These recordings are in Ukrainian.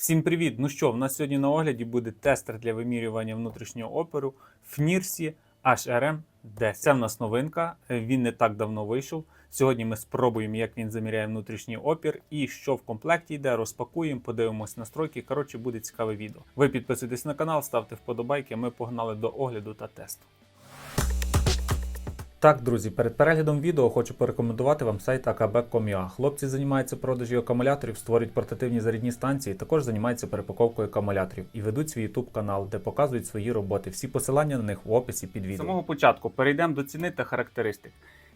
Всім привіт! Ну що, в нас сьогодні на огляді буде тестер для вимірювання внутрішнього опору в Нірсі HRM 10. Це в нас новинка, е, він не так давно вийшов. Сьогодні ми спробуємо, як він заміряє внутрішній опір і що в комплекті йде, розпакуємо, подивимось настройки. Коротше, буде цікаве відео. Ви підписуйтесь на канал, ставте вподобайки. Ми погнали до огляду та тесту. Так, друзі, перед переглядом відео хочу порекомендувати вам сайт akb.com.ua. Хлопці займаються продажі акумуляторів, створюють портативні зарядні станції, також займаються перепаковкою акумуляторів і ведуть свій YouTube канал, де показують свої роботи. Всі посилання на них в описі під відео. З самого початку перейдемо до ціни та характеристик.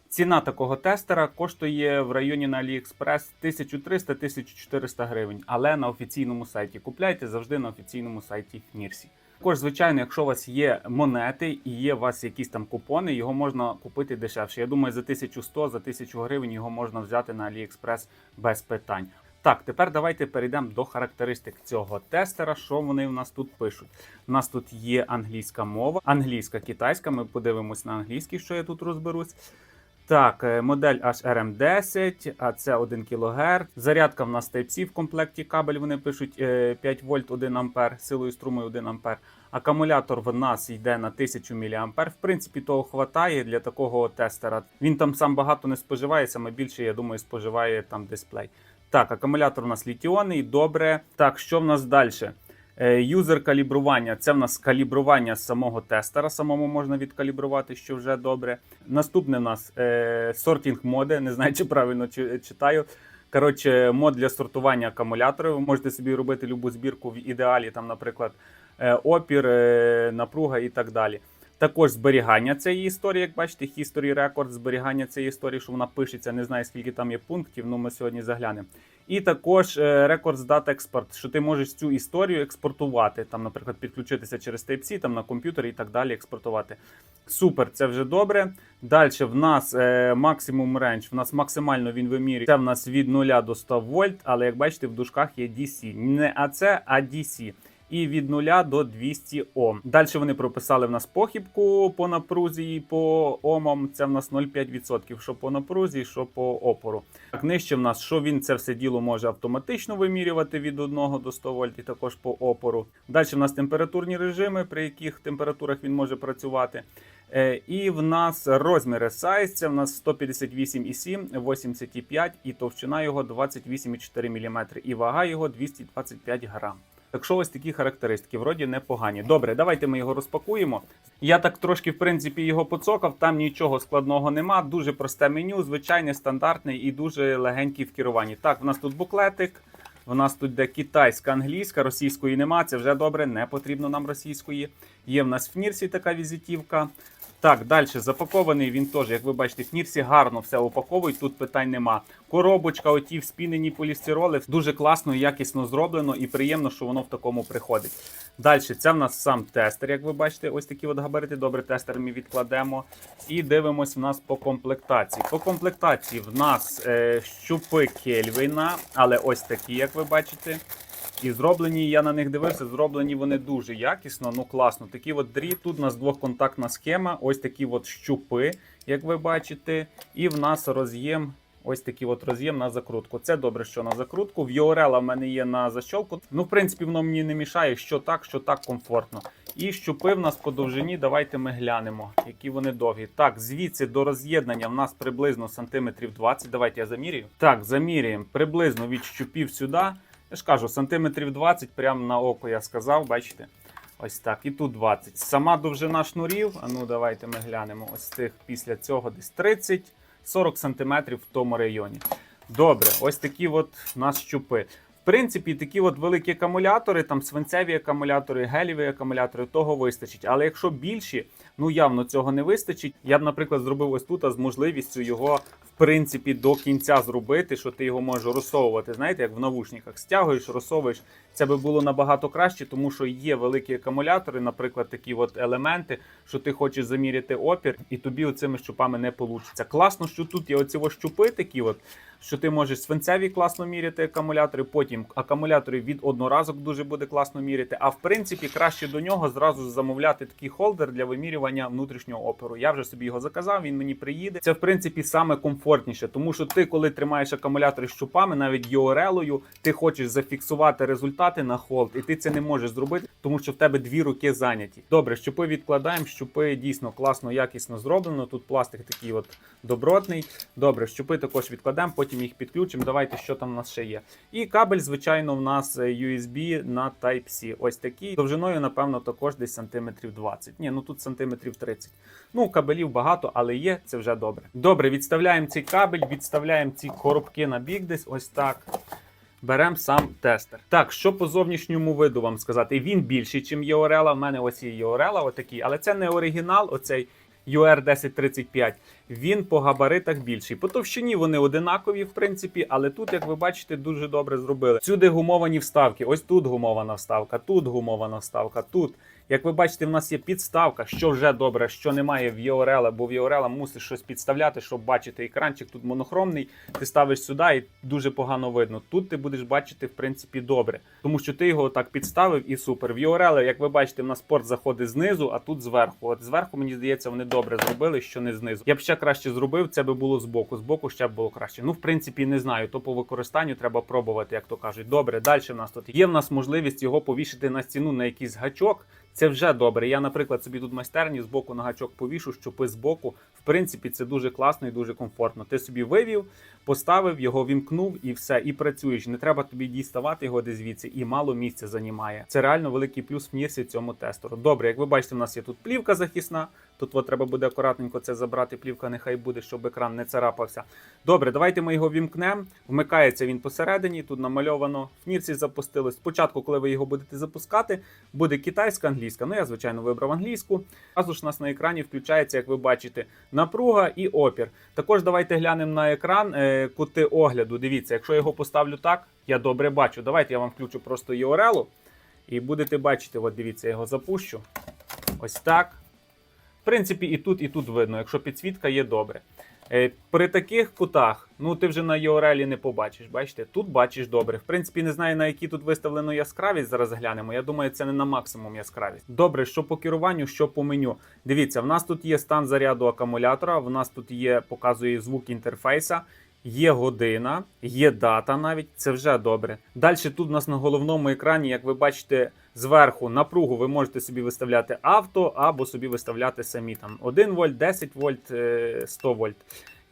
Ціна такого тестера коштує в районі на AliExpress 1300-1400 гривень, але на офіційному сайті. Купляйте завжди на офіційному сайті Нірсі. Також, звичайно, якщо у вас є монети і є у вас якісь там купони, його можна купити дешевше. Я думаю, за 1100, за 1000 гривень його можна взяти на AliExpress без питань. Так, тепер давайте перейдемо до характеристик цього тестера. Що вони в нас тут пишуть? У нас тут є англійська мова, англійська, китайська. Ми подивимось на англійський, що я тут розберусь. Так, е, модель HRM10, а це 1 кГц. Зарядка в нас Type-C в комплекті кабель. Вони пишуть е, 5 вольт 1 ампер, силою струмою 1 ампер. Акумулятор в нас йде на 1000 мА. В принципі, того хватає для такого тестера. Він там сам багато не споживає, саме більше, я думаю, споживає там дисплей. Так, акумулятор у нас літіонний, добре. Так, що в нас далі? Е, Юзер калібрування це в нас калібрування самого тестера, самому можна відкалібрувати, що вже добре. Наступне в нас е, сортінг моди, не знаю, чи правильно чи- читаю. Коротше, мод для сортування акумуляторів. Ви можете собі робити любу збірку в ідеалі, там, наприклад, опір, е, напруга і так далі. Також зберігання цієї історії, як бачите, History Record, зберігання цієї історії, що вона пишеться, не знаю скільки там є пунктів, ну ми сьогодні заглянемо. І також е, Records Data Export, що ти можеш цю історію експортувати, там, наприклад, підключитися через Type-C, там на комп'ютері і так далі експортувати. Супер, це вже добре. Далі в нас е, максимум рейндж, в нас максимально він вимірює. Це в нас від 0 до 100 вольт, але як бачите, в дужках є DC. Не АЦ, а DC. І від 0 до 200 Ом. Далі вони прописали в нас похибку по напрузі і по омам. Це в нас 0,5%, що по напрузі, що по опору. Так, нижче в нас, що він це все діло може автоматично вимірювати від 1 до 100 вольт і також по опору. Далі в нас температурні режими, при яких температурах він може працювати. Е, І в нас розміри size, це в нас 158,7, 85 і товщина його 28,4 мм, і вага його 225 грам. Так що ось такі характеристики, вроді непогані. Добре, давайте ми його розпакуємо. Я так трошки, в принципі, його поцокав, там нічого складного нема. Дуже просте меню, звичайне, стандартне і дуже легенький в керуванні. Так, в нас тут буклетик. В нас тут де китайська, англійська, російської нема. Це вже добре, не потрібно нам російської. Є в нас в Нірсі така візитівка. Так, далі запакований він теж, як ви бачите, в Нірсі гарно все упаковують, тут питань нема. Коробочка, оті вспінені полістироли, дуже класно і якісно зроблено і приємно, що воно в такому приходить. Далі, це в нас сам тестер, як ви бачите, ось такі от габарити. Добре, тестер ми відкладемо. І дивимось в нас по комплектації. По комплектації в нас е, щупи Кельвіна, але ось такі, як ви бачите. І зроблені, я на них дивився, зроблені вони дуже якісно, ну класно. Такі от дріт. Тут у нас двохконтактна схема, ось такі от щупи, як ви бачите. І в нас роз'єм. Ось такий от роз'єм на закрутку. Це добре, що на закрутку. В URL в мене є на защолку. Ну, в принципі, воно мені не мішає, що так, що так комфортно. І щупи в нас по довжині. Давайте ми глянемо, які вони довгі. Так, звідси до роз'єднання в нас приблизно сантиметрів 20. Давайте я замірюю. Так, замірюємо приблизно від щупів сюди. Я ж кажу, сантиметрів 20, прямо на око я сказав, бачите? Ось так. І тут 20. Сама довжина шнурів. А ну давайте ми глянемо. Ось цих після цього десь 30-40 сантиметрів в тому районі. Добре, ось такі от у нас щупи. В принципі, такі от великі акумулятори, там свинцеві акумулятори, геліві акумулятори, того вистачить. Але якщо більші, ну явно цього не вистачить. Я б, наприклад, зробив ось тут а з можливістю його принципі до кінця зробити, що ти його можеш розсовувати. Знаєте, як в навушниках стягуєш, розсовуєш. Це би було набагато краще, тому що є великі акумулятори, наприклад, такі от елементи, що ти хочеш заміряти опір, і тобі оцими щупами не вийде. Класно, що тут є оці щупи такі, от, що ти можеш свинцеві класно міряти акумулятори, потім акумулятори від одноразок дуже буде класно міряти. А в принципі, краще до нього зразу замовляти такий холдер для вимірювання внутрішнього опору. Я вже собі його заказав, він мені приїде. Це в принципі саме комфортніше, тому що ти, коли тримаєш акумулятори щупами, навіть URL-ою, ти хочеш зафіксувати результат. перемотати на холд, і ти це не можеш зробити, тому що в тебе дві руки зайняті. Добре, щупи відкладаємо, щупи дійсно класно, якісно зроблено. Тут пластик такий от добротний. Добре, щупи також відкладемо, потім їх підключимо. Давайте, що там у нас ще є. І кабель, звичайно, в нас е, USB на Type-C. Ось такий. Довжиною, напевно, також десь сантиметрів 20. Ні, ну тут сантиметрів 30. Ну, кабелів багато, але є, це вже добре. Добре, відставляємо цей кабель, відставляємо ці коробки на бік десь, ось так. Беремо сам тестер. Так, що по зовнішньому виду вам сказати? Він більший, ніж Єорела. У мене ось є Єорела, отакий, але це не оригінал, оцей UR 1035. Він по габаритах більший. По товщині вони одинакові, в принципі, але тут, як ви бачите, дуже добре зробили. Всюди гумовані вставки. Ось тут гумована вставка, тут гумована вставка, тут. Як ви бачите, в нас є підставка, що вже добре, що немає в Єорела, бо в Єорела мусиш щось підставляти, щоб бачити екранчик. Тут монохромний. Ти ставиш сюди і дуже погано видно. Тут ти будеш бачити, в принципі, добре, тому що ти його так підставив і супер. В Єорела, як ви бачите, в нас порт заходить знизу, а тут зверху. От зверху, мені здається, вони добре зробили, що не знизу. Я б ще краще зробив, це би було збоку. Збоку ще б було краще. Ну, в принципі, не знаю. То по використанню треба пробувати, як то кажуть. Добре, далі в нас тут є в нас можливість його повішити на стіну на якийсь гачок. Це вже добре. Я, наприклад, собі тут майстерні з боку на гачок повішу, щопи з боку. В принципі, це дуже класно і дуже комфортно. Ти собі вивів, поставив, його вімкнув і все, і працюєш. Не треба тобі діставати його десь звідси, і мало місця займає. Це реально великий плюс в Нірсі цьому тестеру. Добре, як ви бачите, у нас є тут плівка захисна. Тут от треба буде акуратненько це забрати. Плівка нехай буде, щоб екран не царапався. Добре, давайте ми його вімкнемо. Вмикається він посередині. Тут намальовано в Нірсі запустилось. Спочатку, коли ви його будете запускати, буде китайська англійська. Ну я звичайно вибрав англійську. Разу ж у нас на екрані включається, як ви бачите, напруга і опір. Також давайте глянемо на екран е, кути огляду. Дивіться, якщо я його поставлю так, я добре бачу. Давайте я вам включу просто URL і будете бачити. От дивіться, я його запущу. Ось так. В принципі, і тут, і тут видно, якщо підсвітка є добре. Е, При таких кутах, ну ти вже на URL не побачиш. Бачите, тут бачиш добре. В принципі, не знаю на які тут виставлено яскравість. Зараз глянемо. Я думаю, це не на максимум яскравість. Добре, що по керуванню, що по меню. Дивіться, в нас тут є стан заряду акумулятора, в нас тут є, показує звук інтерфейса. Є година, є дата навіть, це вже добре. Далі тут у нас на головному екрані, як ви бачите, зверху напругу ви можете собі виставляти авто або собі виставляти самі там 1 вольт, 10 вольт, е, 100 вольт.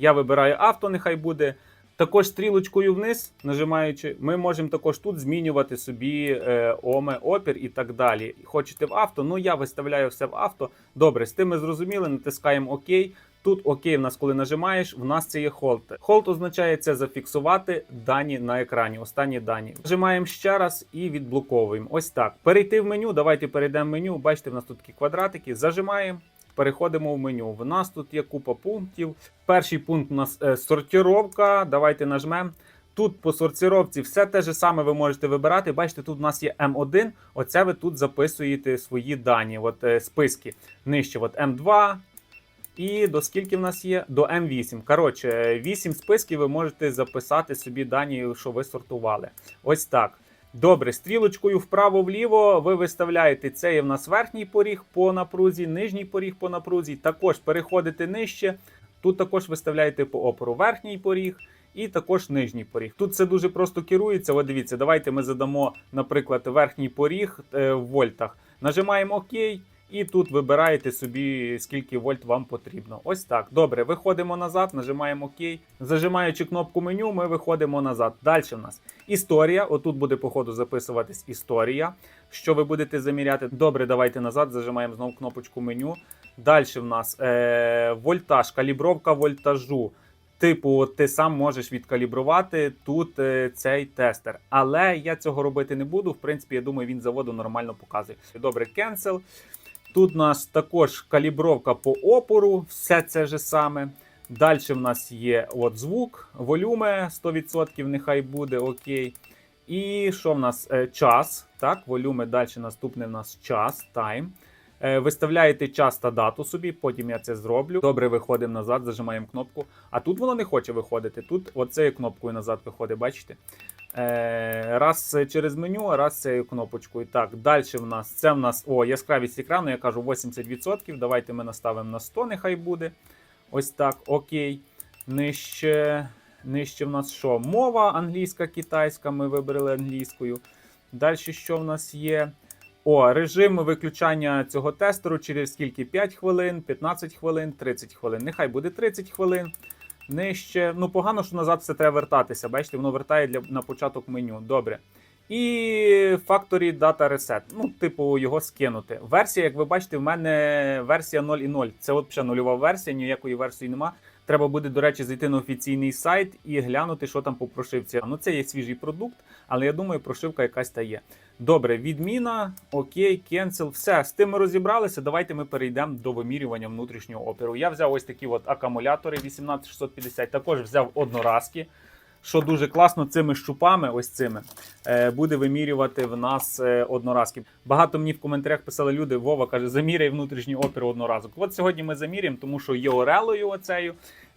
Я вибираю авто, нехай буде. Також стрілочкою вниз, нажимаючи, ми можемо також тут змінювати собі е, оме, опір і так далі. Хочете в авто, ну я виставляю все в авто. Добре, з тим ми зрозуміли, натискаємо ОК. Тут ОК в нас, коли нажимаєш, в нас це є Hold. Hold означає це зафіксувати дані на екрані, останні дані. Нажимаємо ще раз і відблоковуємо. Ось так. Перейти в меню. Давайте перейдемо в меню. Бачите, в нас тут такі квадратики. Зажимаємо. Переходимо в меню. В нас тут є купа пунктів. Перший пункт у нас е, сортировка. Давайте нажмемо. Тут по сортировці все те ж саме ви можете вибирати. Бачите, тут у нас є М1. Оце ви тут записуєте свої дані. От е, списки. Нижче от М2. І до скільки в нас є? До М8. Коротше, 8 списків ви можете записати собі дані, що ви сортували. Ось так. Добре, стрілочкою вправо-вліво ви виставляєте це є в нас верхній поріг по напрузі, нижній поріг по напрузі. Також переходите нижче. Тут також виставляєте по опору верхній поріг і також нижній поріг. Тут це дуже просто керується. Ви дивіться, давайте ми задамо, наприклад, верхній поріг е, в вольтах. Нажимаємо ОК. І тут вибираєте собі, скільки вольт вам потрібно. Ось так. Добре, виходимо назад, нажимаємо ОК. Зажимаючи кнопку меню, ми виходимо назад. Далі в нас історія. Отут буде, по ходу, записуватись історія. Що ви будете заміряти? Добре, давайте назад. Зажимаємо знову кнопочку меню. Далі в нас е- вольтаж, калібровка вольтажу. Типу, ти сам можеш відкалібрувати тут е, цей тестер. Але я цього робити не буду. В принципі, я думаю, він заводу нормально показує. Добре, cancel. Тут у нас також калібровка по опору, все це же саме. Далі в нас є от звук, волюми 100%, нехай буде окей. І що в нас? Е, час. Так, волюми далі наступний в нас час, тайм. Е, Виставляєте час та дату собі, потім я це зроблю. Добре, виходимо назад, зажимаємо кнопку. А тут воно не хоче виходити. Тут оцею кнопкою назад виходить, бачите? Е, Раз через меню, а раз цією кнопочкою. Так, далі в нас це в нас о, яскравість екрану, я кажу 80%. Давайте ми наставимо на 100, нехай буде. Ось так, окей. Нижче, нижче в нас що? Мова англійська, китайська. Ми вибрали англійською. Далі що в нас є? О, режим виключання цього тестеру через скільки? 5 хвилин, 15 хвилин, 30 хвилин. Нехай буде 30 хвилин. Нижче. Ну, погано, що назад все треба вертатися. Бачите, воно вертає для, на початок меню. Добре. І Factory Data Reset. Ну, типу, його скинути. Версія, як ви бачите, в мене версія 0.0. Це от нульова версія, ніякої версії нема. Треба буде, до речі, зайти на офіційний сайт і глянути, що там по прошивці. Ну, це є свіжий продукт, але я думаю, прошивка якась та є. Добре, відміна, окей, кенсел, все. З тим ми розібралися. Давайте ми перейдемо до вимірювання внутрішнього опіру. Я взяв ось такі от акумулятори 18650, також взяв одноразки. Що дуже класно, цими щупами, ось цими, е, буде вимірювати в нас е, одноразки. Багато мені в коментарях писали люди, Вова каже, заміряй внутрішній опір одноразок. От сьогодні ми заміряємо, тому що є орелою оцею.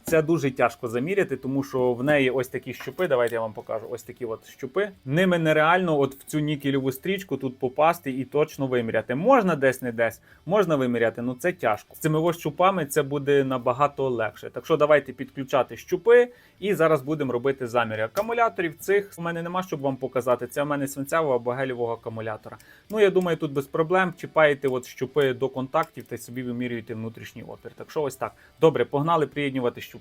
Це дуже тяжко заміряти, тому що в неї ось такі щупи. Давайте я вам покажу. Ось такі от щупи. Ними нереально от в цю нікелеву стрічку тут попасти і точно виміряти. Можна десь не десь, можна виміряти, але це тяжко. З цими ось щупами це буде набагато легше. Так що давайте підключати щупи і зараз будемо робити заміри. Акумуляторів цих у мене нема, щоб вам показати. Це у мене свинцевого або гелівого акумулятора. Ну я думаю, тут без проблем чіпаєте от щупи до контактів та собі вимірюєте внутрішній опір. Так що ось так. Добре, погнали приєднувати щупи.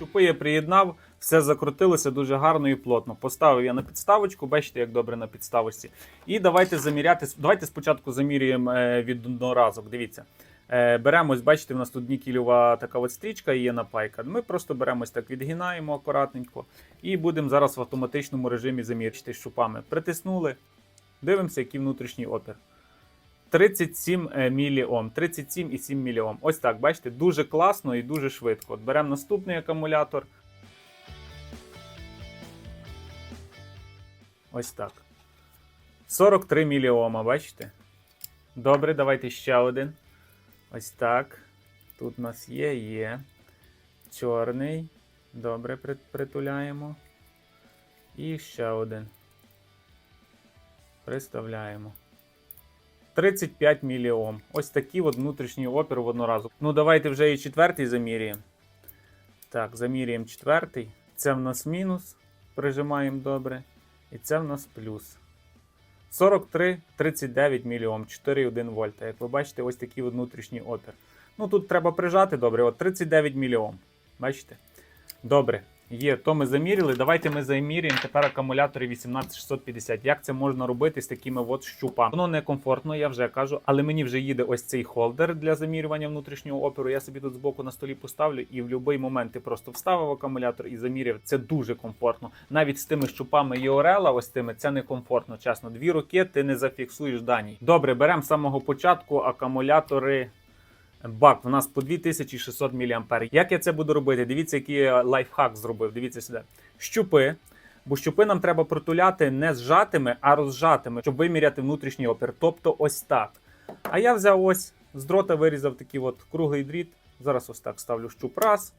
Щупи я приєднав, все закрутилося дуже гарно і плотно. Поставив я на підставочку, бачите, як добре на підставочці. І давайте заміряти. Давайте спочатку замірюємо е, від одноразок. Дивіться. Е, Беремо, ось, бачите, у нас тут нікелєва така от стрічка і є напайка. Ми просто беремо ось так, відгинаємо акуратненько і будемо зараз в автоматичному режимі замірчити щупами. Притиснули, дивимося, який внутрішній опір. 37 міліом, 37,7 міліом. Ось так, бачите, дуже класно і дуже швидко. От беремо наступний акумулятор. Ось так. 43 міліома, бачите? Добре, давайте ще один. Ось так. Тут у нас є, є. Чорний. Добре, притуляємо. І ще один. Приставляємо. 35 міліом. Ось такий от внутрішній опір в одноразу. Ну, давайте вже і четвертий замірюємо. Так, замірюємо четвертий. Це в нас мінус. Прижимаємо добре. І це в нас плюс. 43, 39 міліом, 4,1 вольта. Як ви бачите, ось такий внутрішній опір. Ну тут треба прижати добре. От 39 міліом. Бачите? Добре. Є, то ми заміряли. Давайте ми заміряємо тепер акумулятори 18650. Як це можна робити з такими от щупами? Воно некомфортно, я вже кажу, але мені вже їде ось цей холдер для замірювання внутрішнього опору. Я собі тут збоку на столі поставлю і в будь-який момент ти просто вставив акумулятор і заміряв. Це дуже комфортно. Навіть з тими щупами Єорела, ось тими, це некомфортно. Чесно, дві роки ти не зафіксуєш дані. Добре, беремо з самого початку акумулятори. Бак, в нас по 2600 мА. Як я це буду робити? Дивіться, який я лайфхак зробив. Дивіться сюди. Щупи. Бо щупи нам треба протуляти не зжатими, а розжатими, щоб виміряти внутрішній опір. Тобто ось так. А я взяв ось з дрота вирізав такий от круглий дріт. Зараз ось так ставлю щуп раз,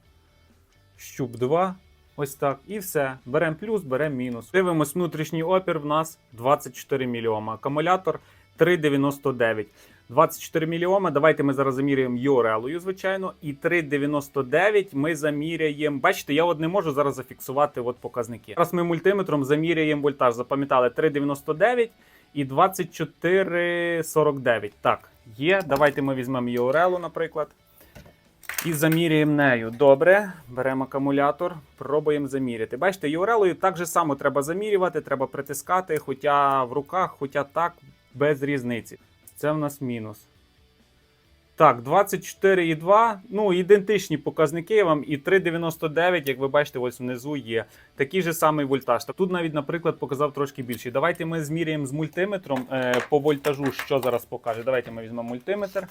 щуп два. Ось так. І все. Беремо плюс, беремо мінус. Дивимось, внутрішній опір в нас 24 мільйома. Акумулятор 3,99. 24 мільйома. Давайте ми зараз заміряємо URL, звичайно. І 3,99 ми заміряємо. Бачите, я от не можу зараз зафіксувати от показники. Зараз ми мультиметром заміряємо вольтаж. Запам'ятали 3,99 і 24,49. Так, є. Давайте ми візьмемо URL, наприклад. І заміряємо нею. Добре, беремо акумулятор, пробуємо заміряти. Бачите, URL так же само треба замірювати, треба притискати, хоча в руках, хоча так, без різниці. Це в нас мінус. Так, 24,2. Ну, ідентичні показники вам. І 3,99, як ви бачите, ось внизу є. Такий же самий вольтаж. Тут навіть, наприклад, показав трошки більший. Давайте ми зміряємо з мультиметром е, по вольтажу, що зараз покаже. Давайте ми візьмемо мультиметр.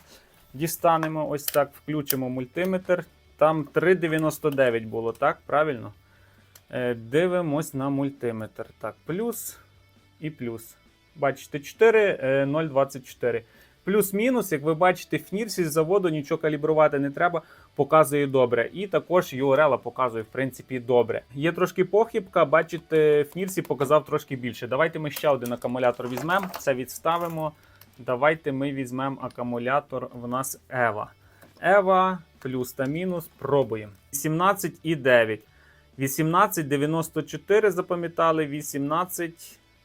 Дістанемо ось так, включимо мультиметр. Там 3,99 було, так? Правильно? Е, дивимось на мультиметр. Так, плюс і плюс. Бачите, 4,024. Плюс-мінус, як ви бачите, Фнірсі з заводу нічого калібрувати не треба, показує добре. І також URL показує, в принципі, добре. Є трошки похибка, бачите, Фнірсі показав трошки більше. Давайте ми ще один акумулятор візьмемо, це відставимо. Давайте ми візьмемо акумулятор в нас Ева. Ева плюс та мінус. Пробуємо. 17,9. 1894 запам'ятали,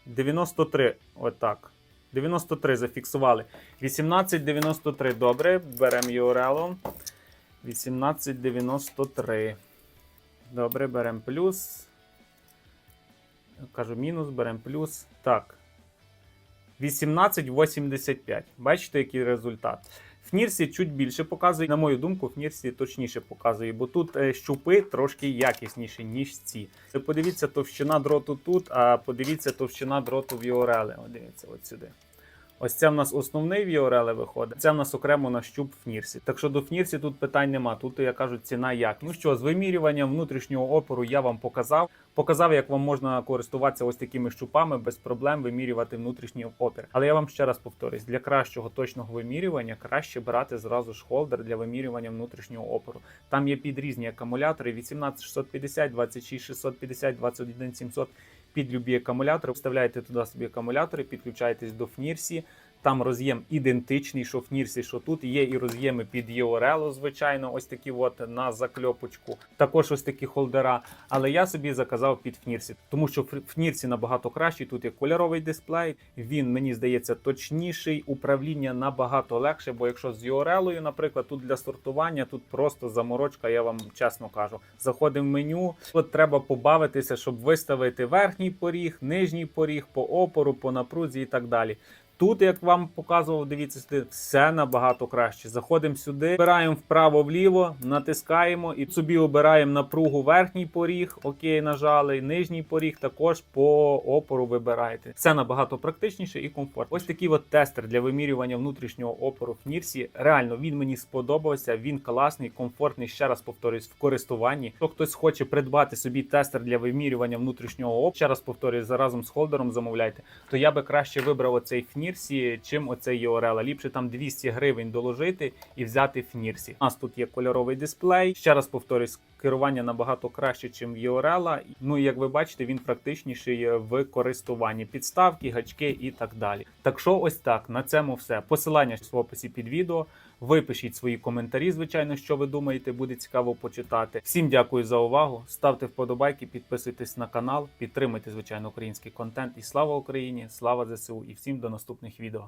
1893. Отак. 93 зафіксували. 1893. Добре, беремо URL. 1893. Добре, беремо плюс. Кажу мінус, беремо плюс. Так. 1885. Бачите, який результат. В Нірсі чуть більше показує. На мою думку, в Нірсі точніше показує, бо тут е, щупи трошки якісніші, ніж ці. Це Подивіться товщина дроту тут, а подивіться товщина дроту в. О, дивіться, от сюди. Ось це в нас основний в URL виходить. Це в нас окремо на щуп в Нірсі. Так що до Фнірсі тут питань нема. Тут я кажу, ціна як. Ну що, з вимірюванням внутрішнього опору я вам показав. Показав, як вам можна користуватися ось такими щупами без проблем вимірювати внутрішній опір. Але я вам ще раз повторюсь: для кращого точного вимірювання краще брати зразу ж холдер для вимірювання внутрішнього опору. Там є підрізні акумулятори 18650, 26650, 21700 під любі акумулятори. Вставляєте туди собі акумулятори, підключаєтесь до Фнірсі. Там роз'єм ідентичний, що в Фнірсі, що тут. Є і роз'єми під EORL, звичайно, ось такі от на закльопочку. Також ось такі холдера. Але я собі заказав під Фнірсі, тому що в Фнірсі набагато кращий. Тут є кольоровий дисплей. Він мені здається точніший. Управління набагато легше. Бо якщо з EORL, наприклад, тут для сортування, тут просто заморочка, я вам чесно кажу. Заходимо в меню. Тут треба побавитися, щоб виставити верхній поріг, нижній поріг, по опору, по напрузі і так далі. Тут, як вам показував, дивіться, сюди, все набагато краще. Заходимо сюди, обираємо вправо-вліво, натискаємо і собі обираємо напругу верхній поріг. Окей, нажали, нижній поріг також по опору вибираєте. Все набагато практичніше і комфортніше. Ось такий от тестер для вимірювання внутрішнього опору в Нірсі. Реально він мені сподобався. Він класний, комфортний. Ще раз повторюсь, в користуванні. Якщо хтось хоче придбати собі тестер для вимірювання внутрішнього опору, ще раз повторюсь, заразом з холдером замовляйте, то я би краще вибрав оцей Фнірсі, чим оцей URL. Ліпше там 200 гривень доложити і взяти Фнірсі. У нас тут є кольоровий дисплей. Ще раз повторюсь, керування набагато краще, ніж в. Ну як ви бачите, він практичніший в користуванні. Підставки, гачки і так далі. Так що ось так. На цьому все. Посилання в описі під відео. Випишіть свої коментарі, звичайно, що ви думаєте, буде цікаво почитати. Всім дякую за увагу. Ставте вподобайки, підписуйтесь на канал, підтримуйте, звичайно, український контент. І слава Україні! Слава ЗСУ! І всім до наступних відео.